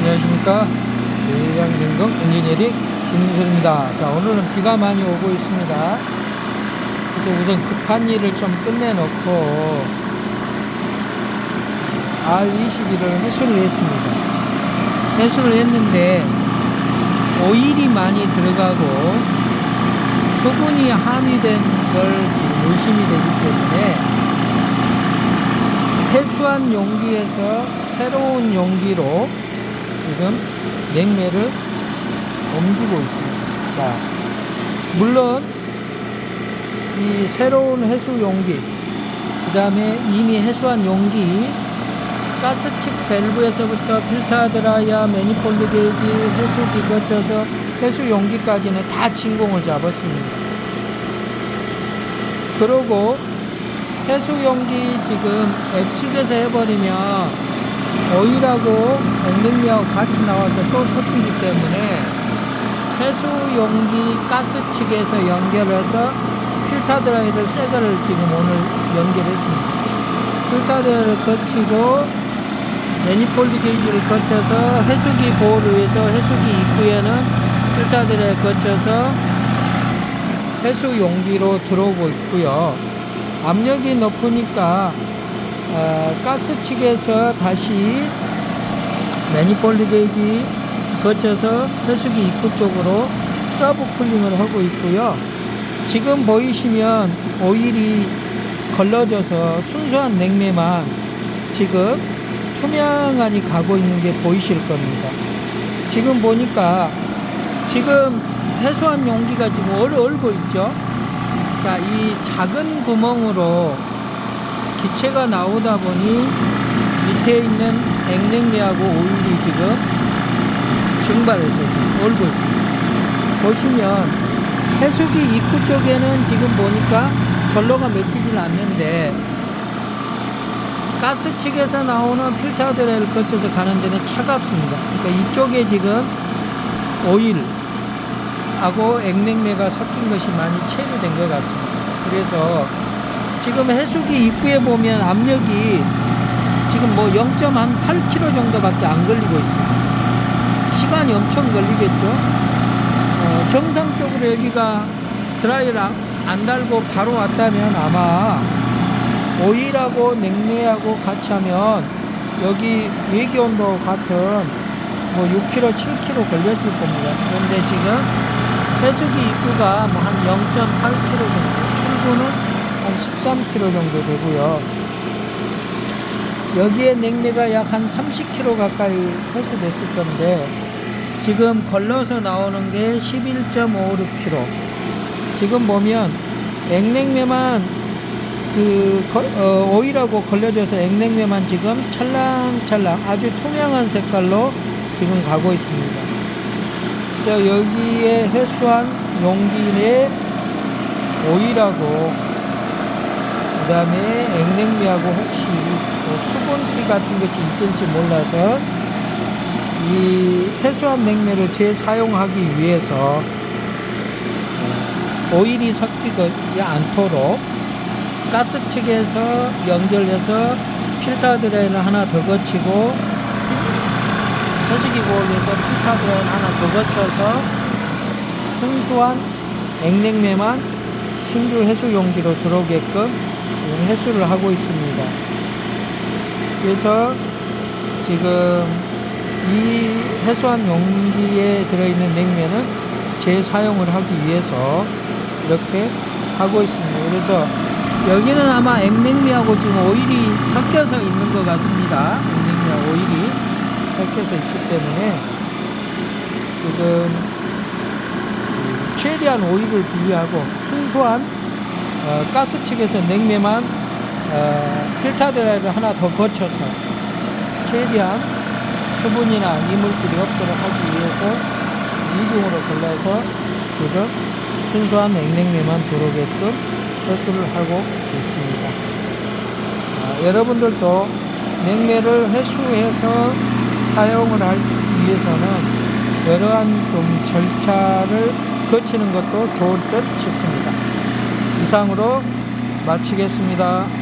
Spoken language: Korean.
안녕하십니까. 대양진동 엔지니어링 김민솔입니다. 자, 오늘은 비가 많이 오고 있습니다. 그래서 우선 급한 일을 좀 끝내놓고 R21을 해수를 했습니다. 해수를 했는데 오일이 많이 들어가고 수분이 함유된 걸 지금 의심이 되기 때문에 해수한 용기에서 새로운 용기로 지금 냉매를 옮기고 있습니다. 자, 물론 이 새로운 해수 용기, 그 다음에 이미 해수한 용기, 가스측 밸브에서부터 필터 드라이어, 매니폴드 게이지, 해수기 거쳐서 해수 용기까지는 다 진공을 잡았습니다. 그러고 해수 용기 지금 앱측에서 해버리면 오일하고 냉동미하고 같이 나와서 또 섞이기 때문에 해수 용기 가스 측에서 연결해서 필터 드라이를 새 거를 지금 오늘 연결했습니다. 필터 드라이를 거치고 매니폴드 게이지를 거쳐서 해수기 보호를 위해서 해수기 입구에는 필터 드라이를 거쳐서 해수 용기로 들어오고 있고요. 압력이 높으니까 어, 가스 측에서 다시 매니폴드 게이지 거쳐서 해수기 입구 쪽으로 서브 쿨링을 하고 있고요. 지금 보이시면 오일이 걸러져서 순수한 냉매만 지금 투명하니 가고 있는 게 보이실 겁니다. 지금 보니까 지금 해수한 용기가 지금 얼, 얼고 있죠. 자, 이 작은 구멍으로 기체가 나오다 보니 밑에 있는 액냉매하고 오일이 지금 증발해서 지금 얼고 있습니다. 보시면 해수기 입구 쪽에는 지금 보니까 결로가 맺히질 않는데 가스 측에서 나오는 필터 드레를 거쳐서 가는 데는 차갑습니다. 그러니까 이쪽에 지금 오일하고 액냉매가 섞인 것이 많이 체류된 것 같습니다. 그래서 지금 해수기 입구에 보면 압력이 지금 뭐 0.8kg 정도밖에 안 걸리고 있습니다. 시간이 엄청 걸리겠죠. 어, 정상적으로 여기가 드라이를 안, 안 달고 바로 왔다면 아마 오일하고 냉매하고 같이 하면 여기 외기 온도 같은 뭐 6kg, 7kg 걸렸을 겁니다. 그런데 지금 해수기 입구가 뭐 한 0.8kg 정도, 출구는 한 13kg 정도 되고요. 여기에 냉매가 약 한 30kg 가까이 회수됐을 건데 지금 걸러서 나오는 게 11.56kg. 지금 보면 액냉매만 그 거- 어, 오일하고 걸려져서 액냉매만 지금 찰랑찰랑 아주 투명한 색깔로 지금 가고 있습니다. 그래서 여기에 해수한 용기에 오일하고 그 다음에 액냉미하고 혹시 뭐 수분기 같은 것이 있을지 몰라서 이 해수한 냉매를 재사용하기 위해서 어, 오일이 섞이지 않도록 가스 측에서 연결해서 필터 드레인을 하나 더 거치고 해수기 보호를 위해서 필터 드레인 하나 더 거쳐서 순수한 액냉매만 신규 해수 용기로 들어오게끔 해수를 하고 있습니다. 그래서 지금 이 해수한 용기에 들어있는 냉매는 재사용을 하기 위해서 이렇게 하고 있습니다. 그래서 여기는 아마 액냉미하고 지금 오일이 섞여서 있는 것 같습니다. 액냉미하고 오일이 섞여서 있기 때문에 지금 최대한 오일을 분리하고 순수한 어, 가스 측에서 냉매만 어, 필터 드라이를 하나 더 거쳐서 최대한 수분이나 이물질이 없도록 하기 위해서 이중으로 골라서 지금 순수한 액냉매만 들어오게끔 회수를 하고 있습니다. 아, 여러분들도 냉매를 회수해서 사용을 하기 위해서는 여러한 좀 절차를 거치는 것도 좋을 듯 싶습니다. 이상으로 마치겠습니다.